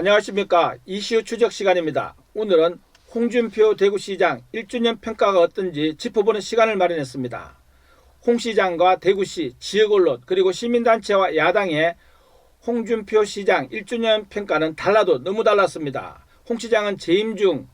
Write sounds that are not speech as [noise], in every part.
안녕하십니까 이슈 추적 시간입니다. 오늘은 홍준표 대구시장 1주년 평가가 어떤지 짚어보는 시간을 마련했습니다. 홍 시장과 대구시 지역 언론 그리고 시민단체와 야당의 홍준표 시장 1주년 평가는 달라도 너무 달랐습니다. 홍 시장은 재임 중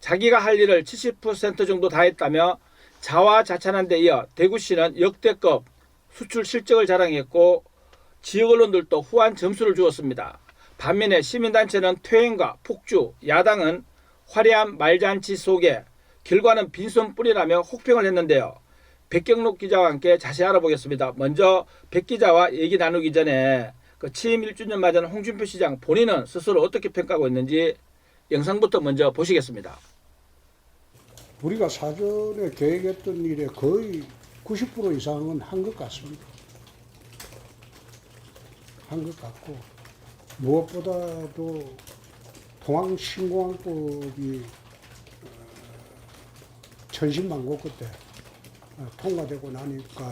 자기가 할 일을 70% 정도 다 했다며 자화자찬한 데 이어 대구시는 역대급 수출 실적을 자랑했고 지역 언론들도 후한 점수를 주었습니다. 반면에 시민단체는 퇴행과 폭주, 야당은 화려한 말잔치 속에 결과는 빈손뿐이라며 혹평을 했는데요. 백경록 기자와 함께 자세히 알아보겠습니다. 먼저 백 기자와 얘기 나누기 전에 그 취임 1주년 맞은 홍준표 시장 본인은 스스로 어떻게 평가하고 있는지 영상부터 먼저 보시겠습니다. 우리가 사전에 계획했던 일의 거의 90% 이상은 한 것 같습니다. 한 것 같고 무엇보다도 통항신공항법이 어, 천신만고 그때 어, 통과되고 나니까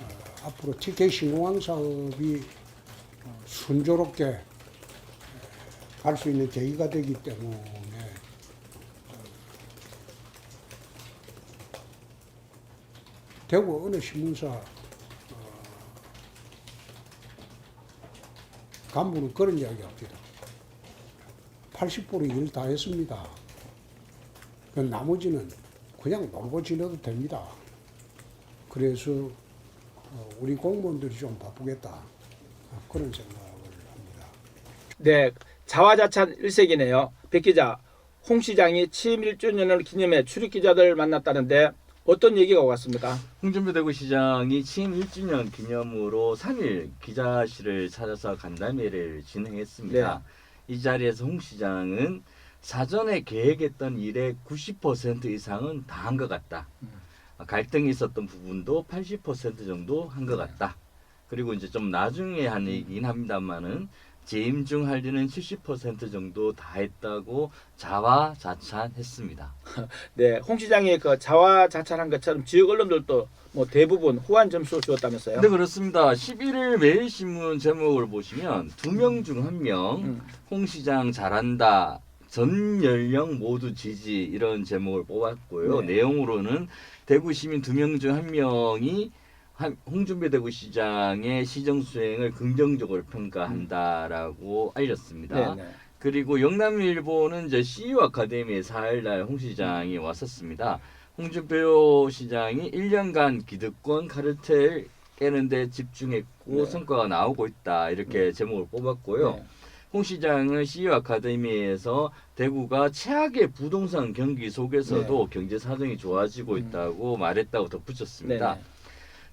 어, 앞으로 TK 신공항 사업이 어, 순조롭게 갈 수 있는 계기가 되기 때문에 대구 어느 신문사 어, 간부는 그런 이야기 합니다. 80%일 다 했습니다. 그 나머지는 그냥 놀고 지내도 됩니다. 그래서 어, 우리 공무원들이 좀 바쁘겠다. 아, 그런 생각을 합니다. 네, 자화자찬 일색이네요. 백 기자, 홍 시장이 취임 1주년을 기념해 출입 기자들 만났다는데 어떤 얘기가 오갔습니까? 홍준표 대구시장이 취임 1주년 기념으로 3일 기자실을 찾아서 간담회를 진행했습니다. 이 자리에서 홍 시장은 사전에 계획했던 일의 90% 이상은 다 한 것 같다. 음. 갈등이 있었던 부분도 80% 정도 한 것 같다. 그리고 이제 좀 나중에 한 얘기긴 합니다만은 재임 중할 일은 70% 정도 다 했다고 자화자찬했습니다. [laughs] 네, 홍 시장이 그 자화자찬한 것처럼 지역 언론들도 뭐 대부분 후한 점수를 주었다면서요? 네 그렇습니다. 11일 매일신문 제목을 보시면 두 명 중 한명 음, 홍 시장 잘한다. 전 연령 모두 지지 이런 제목을 뽑았고요. 네. 내용으로는 대구 시민 두 명 중 한 명이 한- 홍준표 대구 시장의 시정 수행을 긍정적으로 평가한다라고 알렸습니다. 네, 네. 그리고 영남일보는 이제 CU 아카데미에 4일날 홍 시장이 왔었습니다. 홍준표 시장이 1년간 기득권 카르텔 깨는데 집중했고 네. 성과가 나오고 있다 이렇게 제목을 뽑았고요. 네. 홍 시장은 CU 아카데미에서 대구가 최악의 부동산 경기 속에서도 경제 사정이 좋아지고 음. 있다고 말했다고 덧붙였습니다. 네,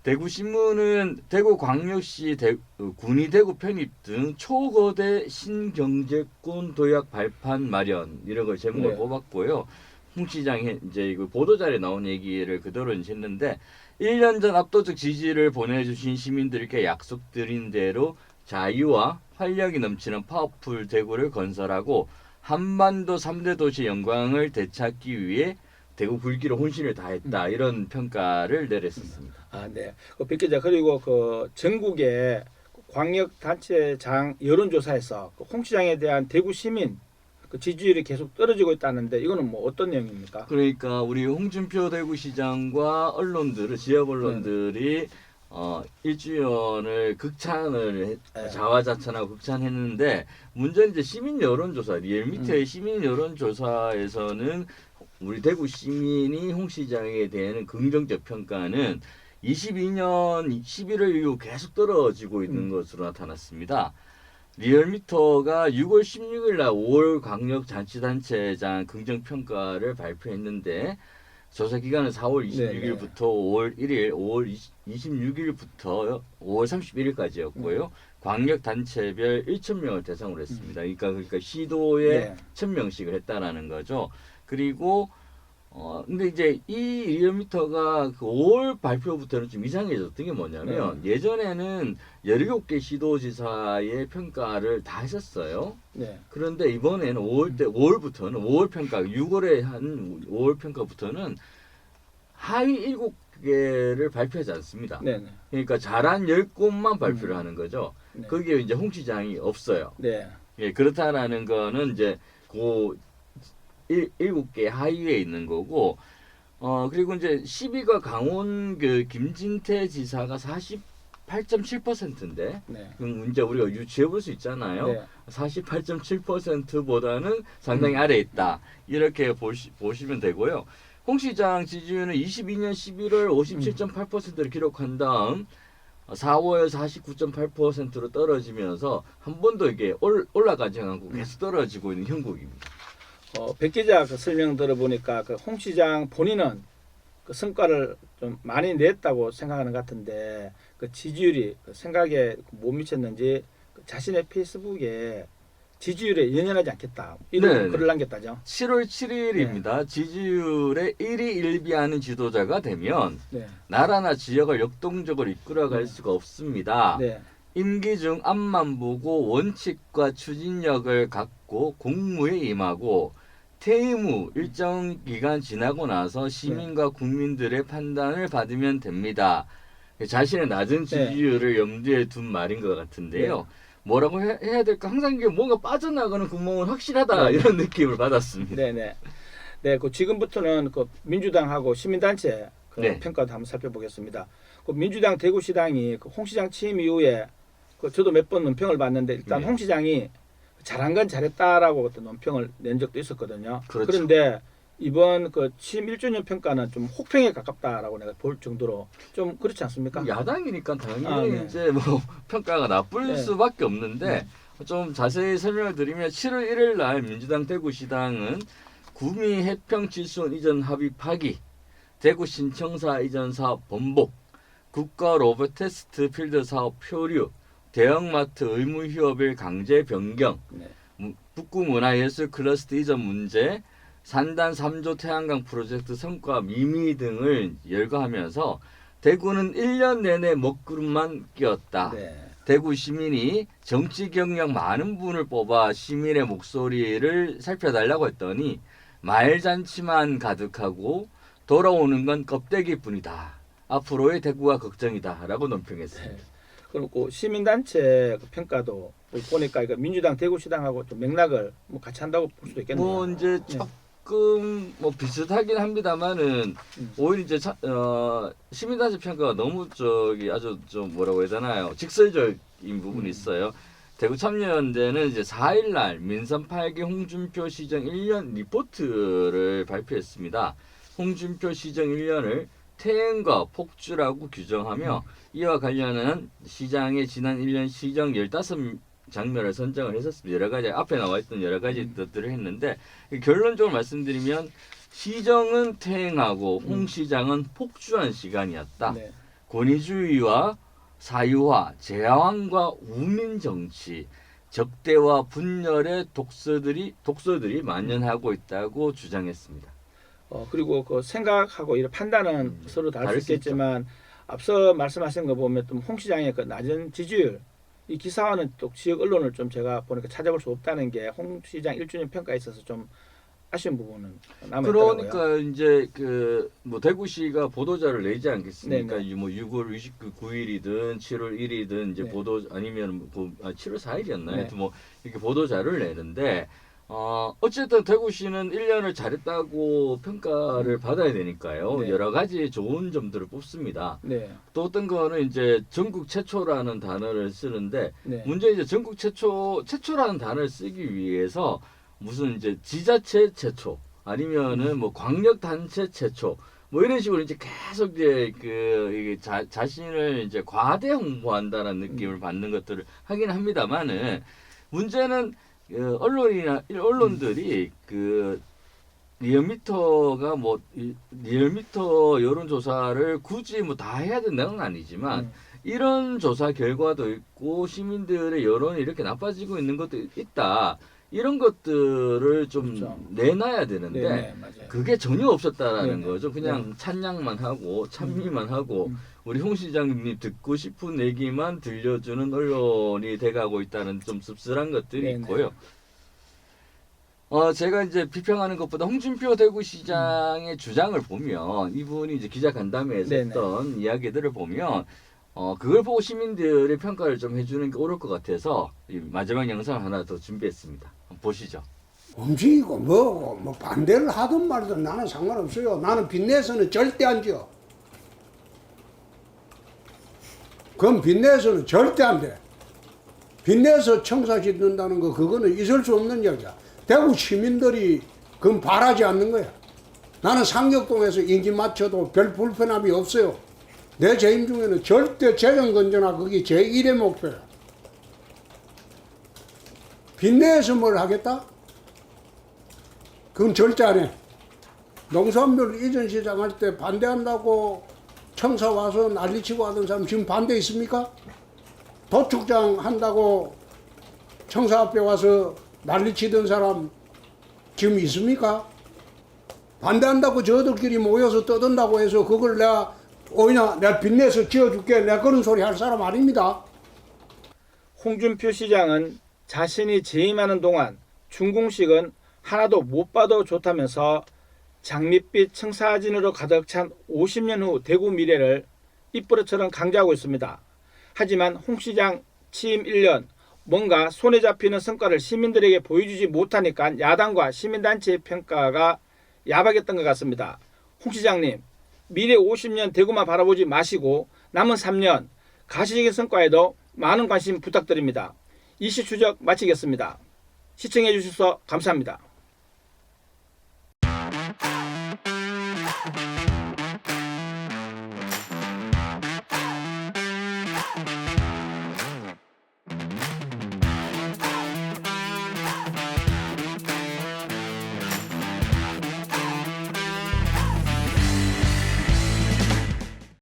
대구 신문은 대구 광역시 대, 어, 군이 대구 편입 등 초거대 신경제권 도약 발판 마련 이런 걸 제목을 네. 뽑았고요. 홍 시장이 이제 이거 보도자료에 나온 얘기를 그대로 했는데 1년 전 압도적 지지를 보내주신 시민들께 약속드린 대로 자유와 활력이 넘치는 파워풀 대구를 건설하고 한반도 3대 도시 영광을 되찾기 위해 대구 굴기로 혼신을 다했다 이런 평가를 내렸습니다. 아, 네. 그 백 기자 그리고 그 전국의 광역 단체장 여론조사에서 그 홍 시장에 대한 대구 시민 그 지지율이 계속 떨어지고 있다는데 이거는 뭐 어떤 내용입니까? 그러니까 우리 홍준표 대구시장과 언론들, 지역 언론들이 어, 1주년을 극찬을 했- 네. 자화자찬하고 극찬했는데 문제는 이제 시민 여론조사 리얼미터의 음. 시민 여론조사에서는 우리 대구 시민이 홍 시장에 대한 긍정적 평가는 22년 11월 이후 계속 떨어지고 있는 음. 것으로 나타났습니다. 리얼미터가 6월 16일 날 5월 광역 잔치단체장 긍정 평가를 발표했는데 조사 기간은 4월 네, 26일부터 5월 1일, 5월 26일부터 5월 31일까지였고요. 광역 단체별 1,000명을 대상으로 했습니다. 그러니까 그러니까 시도에 네. 1,000명씩을 했다라는 거죠. 그리고 어 근데 이제 이 리얼미터가 그 5월 발표부터는 좀 이상해졌던 게 뭐냐면 예전에는 17개 시도지사의 평가를 다 했었어요. 네. 그런데 이번에는 5월 때 5월부터는 5월 평가 6월에 한 5월 평가부터는 하위 7개를 발표하지 않습니다. 네, 네. 그러니까 잘한 10곳만 발표를 음. 하는 거죠. 네. 거기에 이제 홍 시장이 없어요. 네. 예, 그렇다라는 거는 이제 그 일, 일곱 개 하위에 있는 거고 어 그리고 이제 10위가 강원 그 김진태 지사가 48.7%인데 네. 그럼 이제 우리가 유추해 볼 수 있잖아요. 네. 48.7%보다는 상당히 아래에 있다. 이렇게 보시, 보시면 되고요. 홍 시장 지지율은 22년 11월 57.8%를 기록한 다음 4월 49.8%로 떨어지면서 한 번도 이게 올, 올라가지 않고 계속 떨어지고 있는 형국입니다. 어, 백 기자 그 설명 들어보니까 그 홍 시장 본인은 그 성과를 좀 많이 냈다고 생각하는 것 같은데 그 지지율이 그 생각에 못 미쳤는지 그 자신의 페이스북에 지지율에 연연하지 않겠다 이런 네, 글을 남겼다죠. 7월 7일입니다. 지지율에 1위 1비하는 지도자가 되면 네, 나라나 지역을 역동적으로 이끌어갈 네. 수가 없습니다. 네, 임기 중 앞만 보고 원칙과 추진력을 갖고 공무에 임하고 퇴임 후 일정 기간 지나고 나서 시민과 국민들의 판단을 받으면 됩니다. 자신의 낮은 네. 지지율을 염두에 둔 말인 것 같은데요. 뭐라고 해, 해야 될까? 항상 이게 뭔가 빠져나가는 구멍은 확실하다 네. 이런 느낌을 받았습니다. 네, 네, 네. 그 지금부터는 그 민주당하고 시민단체 그 네. 평가도 한번 살펴보겠습니다. 그 민주당 대구시당이 그 홍 시장 취임 이후에 그 저도 몇 번 논평을 봤는데 일단 네. 홍 시장이 잘한 건 잘했다라고 어떤 논평을 낸 적도 있었거든요. 그렇죠. 런데 이번 그 취임 1주년 평가는 좀 혹평에 가깝다라고 내가 볼 정도로 좀 그렇지 않습니까? 야당이니까 당연히 아, 네. 이제 뭐 [laughs] 평가가 나쁠 네. 수밖에 없는데 좀 자세히 설명을 드리면 7월 1일 날 민주당 대구시당은 구미 해평 지수원 이전 합의 파기, 대구 신청사 이전 사업 번복, 국가 로봇 테스트 필드 사업 표류, 대형마트 의무 휴업일 강제 변경, 네. 무- 북구 문화예술 클러스터 이전 문제, 산단 3조 태양광 프로젝트 성과 미미 등을 열거하면서 대구는 1년 내내 먹구름만 끼었다. 네. 대구 시민이 정치 경력 많은 분을 뽑아 시민의 목소리를 살펴달라고 했더니 말잔치만 가득하고 돌아오는 건 껍데기뿐이다. 앞으로의 대구가 걱정이다라고 논평했습니다. 네. 그리고 시민단체 그 평가도 보니까 이거 민주당 대구시당하고 좀 맥락을 뭐 같이 한다고 볼 수도 있겠네요. 뭐 이제 네. 조금 뭐 비슷하긴 합니다만은 음. 오히려 이제 차, 어, 시민단체 평가가 너무 저기 아주 좀 뭐라고 해야 되나요 직설적인 부분이 음. 있어요. 대구 참여연대는 이제 4일날 민선 8기 홍준표 시정 1년 리포트를 발표했습니다. 홍준표 시정 1년을 퇴행과 폭주라고 규정하며 이와 관련한 시장의 지난 1년 시정 15 장면을 선정을 했었습니다. 여러 가지 앞에 나와 있던 여러 가지 음. 것들을 했는데 결론적으로 말씀드리면 시정은 퇴행하고 홍 음. 시장은 폭주한 시간이었다. 네. 권위주의와 사유화, 제왕과 우민 정치, 적대와 분열의 독서들이 독서들이 만연하고 있다고 주장했습니다. 어, 그리고 그 생각하고 이런 판단은 음, 서로 다를 다를 수수 있겠지만 앞서 말씀하신 거 보면 또홍 시장의 그 낮은 지지율 이 기사와는 또 지역 언론을 좀 제가 보니까 찾아볼 수 없다는 게 홍 시장 1주년 평가에 있어서 좀 아쉬운 부분은 남아 있더라고요. 그러니까 이제 그 뭐 대구시가 보도자를 내지 않겠습니까? 네네. 뭐 6월 29일이든 7월 1일이든 이제 네. 보도 아니면 그, 아, 7월 4일이었나요? 네. 뭐 이렇게 보도자를 내는데 어 어쨌든 대구시는 1년을 잘했다고 평가를 받아야 되니까요. 네. 여러 가지 좋은 점들을 뽑습니다. 네, 또 어떤 거는 이제 전국 최초라는 단어를 쓰는데 네, 문제 이제 전국 최초 최초라는 단어를 쓰기 위해서 무슨 이제 지자체 최초 아니면은 뭐 광역 단체 최초 뭐 이런 식으로 이제 계속 이제 그 자, 자신을 이제 과대 홍보한다는 느낌을 받는 것들을 하긴 합니다만은 문제는 그 언론이나 언론들이 그 리얼미터가 뭐 이- 리얼미터 여론조사를 굳이 뭐 다 해야 된다는 건 아니지만 음, 이런 조사 결과도 있고 시민들의 여론이 이렇게 나빠지고 있는 것도 있다. 이런 것들을 좀 그렇죠. 내놔야 되는데 네, 네. 그게 전혀 없었다라는 네네. 거죠. 그냥 찬양만 하고 찬미만 하고 음. 우리 홍 시장님이 듣고 싶은 얘기만 들려주는 언론이 돼가고 있다는 좀 씁쓸한 것들이 네네. 있고요. 어 제가 이제 비평하는 것보다 홍준표 대구시장의 주장을 보면 이분이 이제 기자 간담회에서 네네. 했던 이야기들을 보면 어 그걸 보고 시민들의 평가를 좀 해주는 게 옳을 것 같아서 이 마지막 영상 하나 더 준비했습니다. 보시죠. 움직이고 뭐고 뭐 반대를 하든 말든 나는 상관없어요. 나는 빚내서는 절대 안 지어. 그건 빚내서는 절대 안 돼. 빚내서 청사 짓는다는 거 그거는 있을 수 없는 얘기야. 대구 시민들이 그건 바라지 않는 거야. 나는 상격동에서 인기 맞춰도 별 불편함이 없어요. 내 재임 중에는 절대 재정 건전화 그게 제 1의 목표야. 빚내서 뭘 하겠다? 그건 절대 안 해. 농산물 이전 시장 할 때 반대한다고 청사 와서 난리치고 하던 사람 지금 반대 있습니까? 도축장 한다고 청사 앞에 와서 난리치던 사람 지금 있습니까? 반대한다고 저들끼리 모여서 떠든다고 해서 그걸 내가 오냐 내가 빚내서 지어줄게 내가 그런 소리 할 사람 아닙니다. 홍준표 시장은 자신이 재임하는 동안 준공식은 하나도 못 봐도 좋다면서 장밋빛 청사진으로 가득 찬 50년 후 대구 미래를 입버릇처럼 강조하고 있습니다. 하지만 홍 시장 취임 1년 뭔가 손에 잡히는 성과를 시민들에게 보여주지 못하니까 야당과 시민단체의 평가가 야박했던 것 같습니다. 홍 시장님, 미래 50년 대구만 바라보지 마시고 남은 3년 가시적인 성과에도 많은 관심 부탁드립니다. 이시 추적 마치겠습니다. 시청해 주셔서 감사합니다.